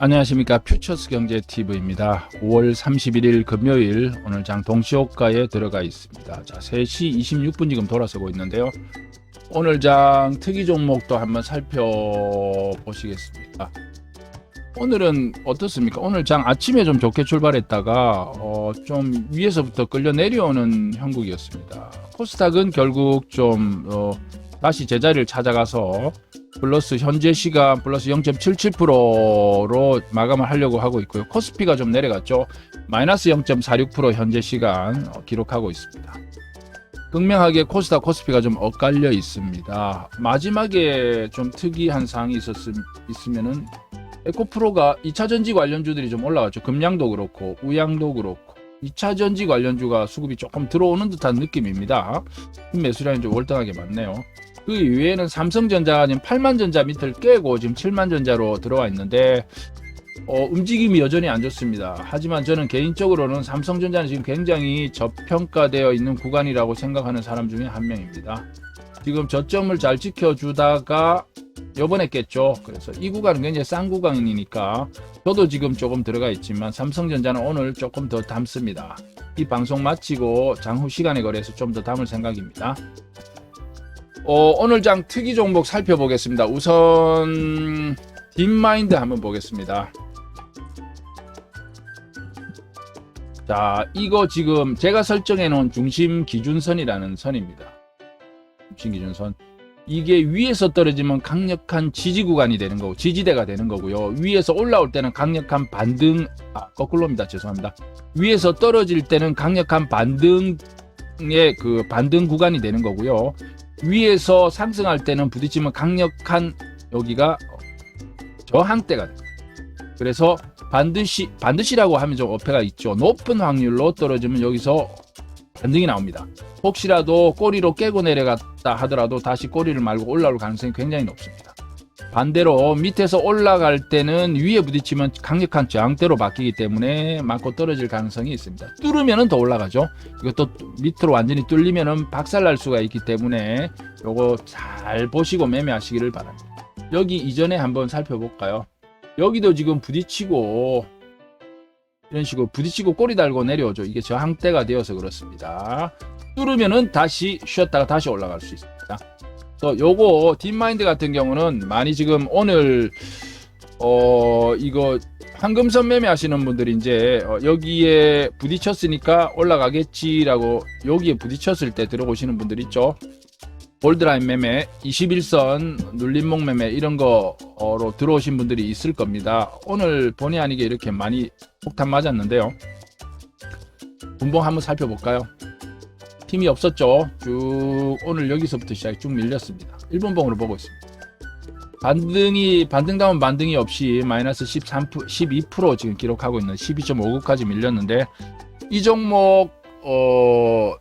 안녕하십니까 퓨처스 경제 TV입니다. 5월 31일 금요일 오늘 장 동시호가에 들어가 있습니다. 자 3시 26분 지금 돌아서고 있는데요. 오늘 장 특이 종목도 한번 살펴보시겠습니다. 오늘은 어떻습니까? 오늘 장 아침에 좀 좋게 출발했다가 어, 좀 위에서부터 끌려 내려오는 형국이었습니다. 코스닥은 결국 좀 어, 다시 제자리를 찾아가서 플러스 현재 시간 플러스 0.77%로 마감을 하려고 하고 있고요. 코스피가 좀 내려갔죠. 마이너스 0.46% 현재 시간 어, 기록하고 있습니다. 극명하게 코스닥 코스피가 좀 엇갈려 있습니다. 마지막에 좀 특이한 사항이 있었음, 있으면은 에코프로가 2차 전지 관련주들이 좀 올라갔죠. 금양도 그렇고 우양도 그렇고 2차 전지 관련주가 수급이 조금 들어오는 듯한 느낌입니다. 매수량이 좀 월등하게 많네요. 그 이외에는 삼성전자가 지금 8만 전자 밑을 깨고 지금 7만 전자로 들어와 있는데 어, 움직임이 여전히 안 좋습니다. 하지만 저는 개인적으로는 삼성전자는 지금 굉장히 저평가되어 있는 구간이라고 생각하는 사람 중에 한 명입니다. 지금 저점을 잘 지켜주다가 요번에 깼죠. 그래서 이 구간은 굉장히 싼 구간이니까 저도 지금 조금 들어가 있지만 삼성전자는 오늘 조금 더 담습니다. 이 방송 마치고 장후 시간에 거래해서 좀 더 담을 생각입니다. 어, 오늘 장 특이 종목 살펴보겠습니다. 우선 딥마인드 한번 보겠습니다. 자, 이거 지금 제가 설정해 놓은 중심 기준선이라는 선입니다. 중심 기준선. 이게 위에서 떨어지면 강력한 지지 구간이 되는 거고 지지대가 되는 거고요. 위에서 올라올 때는 강력한 반등 아, 거꾸로입니다. 죄송합니다. 위에서 떨어질 때는 강력한 반등의 그 반등 구간이 되는 거고요. 위에서 상승할 때는 부딪히면 강력한 여기가 저항대가 됩니다. 그래서 반드시 반드시라고 하면 좀 어폐가 있죠. 높은 확률로 떨어지면 여기서 반등이 나옵니다. 혹시라도 꼬리로 깨고 내려갔다 하더라도 다시 꼬리를 말고 올라올 가능성이 굉장히 높습니다. 반대로 밑에서 올라갈 때는 위에 부딪히면 강력한 저항대로 바뀌기 때문에 맞고 떨어질 가능성이 있습니다. 뚫으면은 더 올라가죠. 이것도 밑으로 완전히 뚫리면은 박살날 수가 있기 때문에 요거 잘 보시고 매매하시기를 바랍니다. 여기 이전에 한번 살펴볼까요? 여기도 지금 부딪히고 이런 식으로 부딪히고 꼬리 달고 내려오죠. 이게 저항대가 되어서 그렇습니다. 뚫으면은 다시 쉬었다가 다시 올라갈 수 있습니다. 또 요거 딥마인드 같은 경우는 많이 지금 오늘 어 이거 황금선 매매 하시는 분들이 이제 어, 여기에 부딪혔으니까 올라가겠지라고 여기에 부딪혔을 때 들어오시는 분들 있죠. 볼드라인 매매, 21선 눌림목 매매 이런 거로 들어오신 분들이 있을 겁니다. 오늘 본의 아니게 이렇게 많이 폭탄 맞았는데요. 분봉 한번 살펴볼까요? 힘이 없었죠. 쭉 오늘 여기서부터 시작해 쭉 밀렸습니다. 1분봉으로 보고 있습니다. 반등이 반등다운 반등이 없이 마이너스 13% 12% 지금 기록하고 있는 12.59까지 밀렸는데 이 종목 어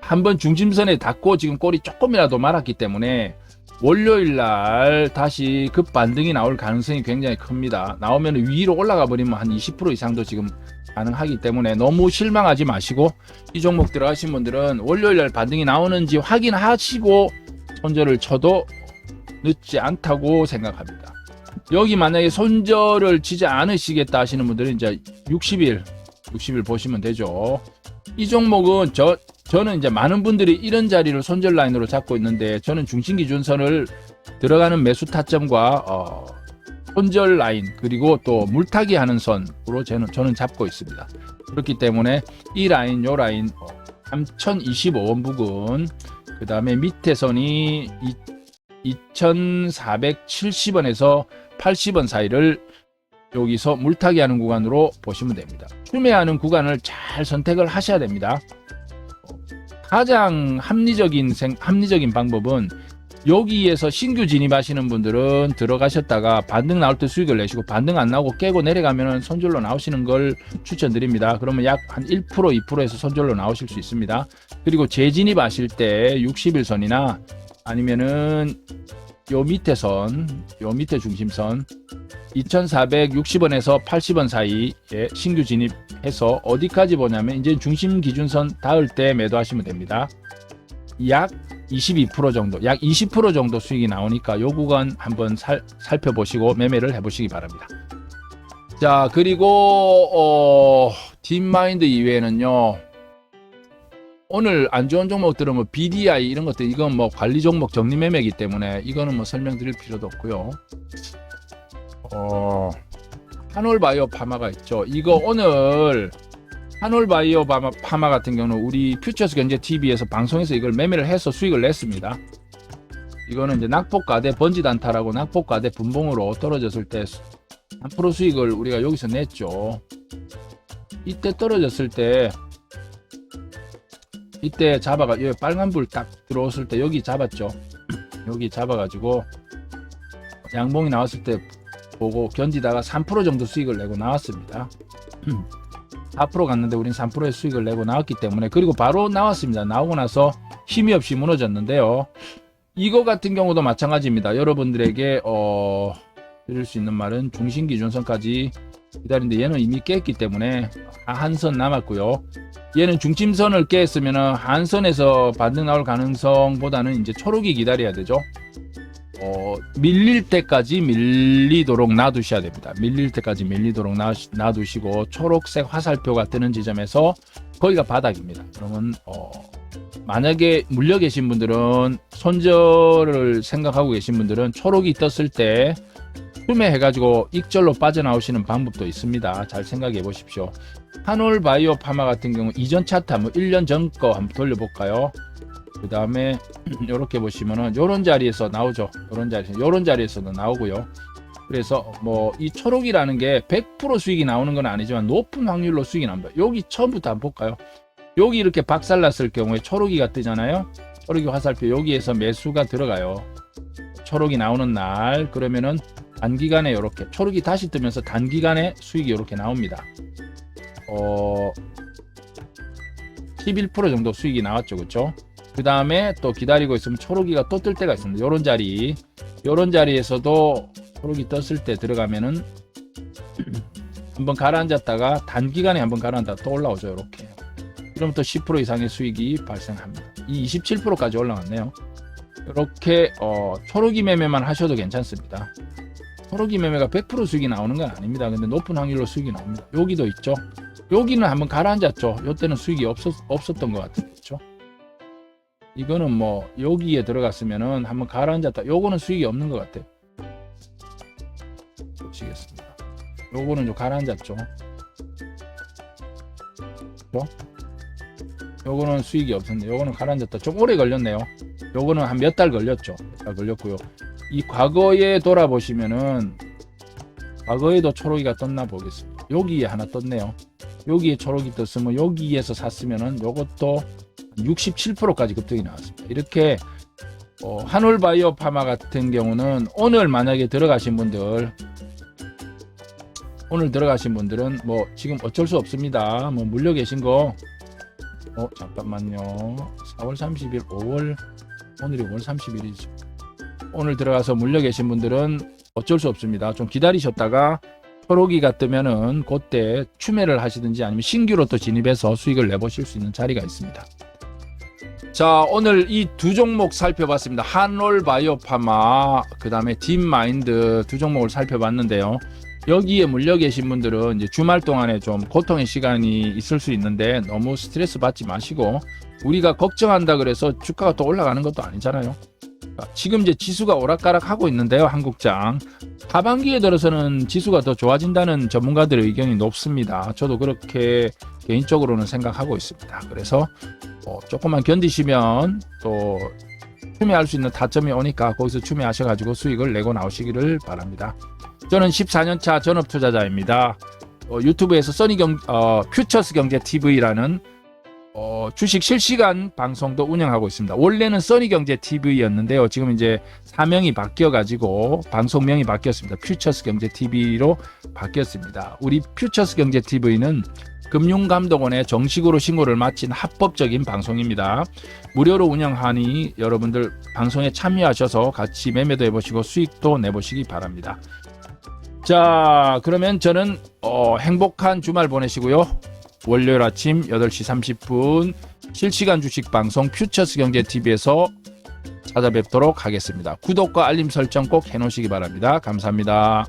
한번 중심선에 닿고 지금 꼬리 조금이라도 말았기 때문에 월요일 날 다시 급 반등이 나올 가능성이 굉장히 큽니다. 나오면 위로 올라가 버리면 한 20% 이상도 지금 가능하기 때문에 너무 실망하지 마시고 이 종목 들어가신 분들은 월요일 날 반등이 나오는지 확인하시고 손절을 쳐도 늦지 않다고 생각합니다. 여기 만약에 손절을 치지 않으시겠다 하시는 분들은 이제 60일 60일 보시면 되죠. 이 종목은 저 저는 이제 많은 분들이 이런 자리를 손절 라인으로 잡고 있는데 저는 중심 기준선을 들어가는 매수 타점과 어, 손절 라인 그리고 또 물타기 하는 선으로 저는 저는 잡고 있습니다. 그렇기 때문에 이 라인 요 라인 3025원 부근 그 다음에 밑에 선이 2470원에서 80원 사이를 여기서 물타기 하는 구간으로 보시면 됩니다. 추매하는 구간을 잘 선택을 하셔야 됩니다. 가장 합리적인 생, 합리적인 방법은 여기에서 신규 진입하시는 분들은 들어가셨다가 반등 나올 때 수익을 내시고 반등 안 나오고 깨고 내려가면 손절로 나오시는 걸 추천드립니다. 그러면 약 한 1% 2%에서 손절로 나오실 수 있습니다. 그리고 재진입 하실 때 60일선이나 아니면은 요 밑에 선, 요 밑에 중심선 2,460원에서 80원 사이에 신규 진입해서 어디까지 보냐면 이제 중심 기준선 닿을 때 매도하시면 됩니다. 약 22% 정도, 약 20% 정도 수익이 나오니까 요 구간 한번 살, 살펴보시고 매매를 해보시기 바랍니다. 자, 그리고 어, 딥마인드 이외에는요. 오늘 안 좋은 종목들은 뭐 BDI 이런 것들 이건 뭐 관리 종목 정리 매매이기 때문에 이거는 뭐 설명드릴 필요도 없고요. 어, 한올바이오 파마가 있죠. 이거 오늘 한올바이오 파마, 파마 같은 경우는 우리 퓨처스 경제 TV에서 방송에서 이걸 매매를 해서 수익을 냈습니다. 이거는 이제 낙폭과대 번지 단타라고 낙폭과대 분봉으로 떨어졌을 때 3% 수익을 우리가 여기서 냈죠. 이때 떨어졌을 때 이때 잡아가 여기 빨간 불 딱 들어왔을 때 여기 잡았죠. 여기 잡아가지고 양봉이 나왔을 때 보고 견디다가 3% 정도 수익을 내고 나왔습니다. 4% 갔는데 우린 3%의 수익을 내고 나왔기 때문에 그리고 바로 나왔습니다. 나오고 나서 힘이 없이 무너졌는데요. 이거 같은 경우도 마찬가지입니다. 여러분들에게 어 드릴 수 있는 말은 중심 기준선까지 기다리는데 얘는 이미 깼기 때문에 한 선 남았고요. 얘는 중심선을 깼으면 한선에서 반등 나올 가능성보다는 이제 초록이 기다려야 되죠. 어, 밀릴 때까지 밀리도록 놔두셔야 됩니다. 밀릴 때까지 밀리도록 놔, 놔두시고 초록색 화살표가 뜨는 지점에서 거기가 바닥입니다. 그러면 어, 만약에 물려 계신 분들은 손절을 생각하고 계신 분들은 초록이 떴을 때 투매해가지고 익절로 빠져나오시는 방법도 있습니다. 잘 생각해 보십시오. 한올 바이오 파마 같은 경우 이전 차트 한번 1년 전 거 한번 돌려볼까요? 그 다음에 이렇게 보시면은 요런 자리에서 나오죠. 요런 자리에서 요런 자리에서도 나오고요. 그래서 뭐 이 초록이라는 게 100% 수익이 나오는 건 아니지만 높은 확률로 수익이 납니다. 여기 처음부터 한번 볼까요? 여기 이렇게 박살났을 경우에 초록이가 뜨잖아요. 초록이 화살표 여기에서 매수가 들어가요. 초록이 나오는 날 그러면은 단기간에 이렇게 초록이 다시 뜨면서 단기간에 수익이 이렇게 나옵니다. 어, 11% 정도 수익이 나왔죠, 그렇죠? 그 다음에 또 기다리고 있으면 초록이가 또 뜰 때가 있습니다. 요런 자리, 요런 자리에서도 초록이 떴을 때 들어가면은 한번 가라앉았다가 단기간에 한번 가라앉다 또 올라오죠, 이렇게. 그럼 또 10% 이상의 수익이 발생합니다. 이 27%까지 올라왔네요. 이렇게 어, 초록이 매매만 하셔도 괜찮습니다. 초록이 매매가 100% 수익이 나오는 건 아닙니다. 근데 높은 확률로 수익이 나옵니다. 여기도 있죠. 여기는 한번 가라앉았죠. 요때는 수익이 없었, 없었던 것 같은데, 그죠? 이거는 뭐, 여기에 들어갔으면은 한번 가라앉았다. 요거는 수익이 없는 것 같아요. 보시겠습니다. 요거는 좀 가라앉았죠. 요거는 수익이 없었는데, 요거는 가라앉았다. 좀 오래 걸렸네요. 요거는 한 몇 달 걸렸죠. 몇 달 걸렸고요. 이 과거에 돌아보시면은, 과거에도 초록이가 떴나 보겠습니다. 여기에 하나 떴네요. 여기에 초록이 떴으면 여기에서 샀으면은 요것도 67%까지 급등이 나왔습니다. 이렇게 어, 한올바이오 파마 같은 경우는 오늘 만약에 들어가신 분들 오늘 들어가신 분들은 뭐 지금 어쩔 수 없습니다. 뭐 물려 계신 거 어, 잠깐만요. 4월 30일, 5월 오늘이 5월 30일이죠. 오늘 들어가서 물려 계신 분들은 어쩔 수 없습니다. 좀 기다리셨다가 초록이가 뜨면은 그때 추매를 하시든지 아니면 신규로 또 진입해서 수익을 내보실 수 있는 자리가 있습니다. 자 오늘 이 두 종목 살펴봤습니다. 한올 바이오파마 그 다음에 딥마인드 두 종목을 살펴봤는데요. 여기에 물려 계신 분들은 이제 주말 동안에 좀 고통의 시간이 있을 수 있는데 너무 스트레스 받지 마시고 우리가 걱정한다 그래서 주가가 또 올라가는 것도 아니잖아요. 지금 이제 지수가 오락가락 하고 있는데요, 한국장. 하반기에 들어서는 지수가 더 좋아진다는 전문가들의 의견이 높습니다. 저도 그렇게 개인적으로는 생각하고 있습니다. 그래서 어, 조금만 견디시면 또 추매할 수 있는 타점이 오니까 거기서 추매하셔가지고 수익을 내고 나오시기를 바랍니다. 저는 14년차 전업 투자자입니다. 어, 유튜브에서 써니 경 어, 퓨처스 경제 TV라는 어, 주식 실시간 방송도 운영하고 있습니다. 원래는 써니경제 TV였는데요. 지금 이제 사명이 바뀌어가지고 방송명이 바뀌었습니다. 퓨처스 경제 TV로 바뀌었습니다. 우리 퓨처스 경제 TV는 금융감독원에 정식으로 신고를 마친 합법적인 방송입니다. 무료로 운영하니 여러분들 방송에 참여하셔서 같이 매매도 해보시고 수익도 내보시기 바랍니다. 자, 그러면 저는 어, 행복한 주말 보내시고요. 월요일 아침 8시 30분 실시간 주식 방송 퓨처스 경제 TV에서 찾아뵙도록 하겠습니다. 구독과 알림 설정 꼭 해놓으시기 바랍니다. 감사합니다.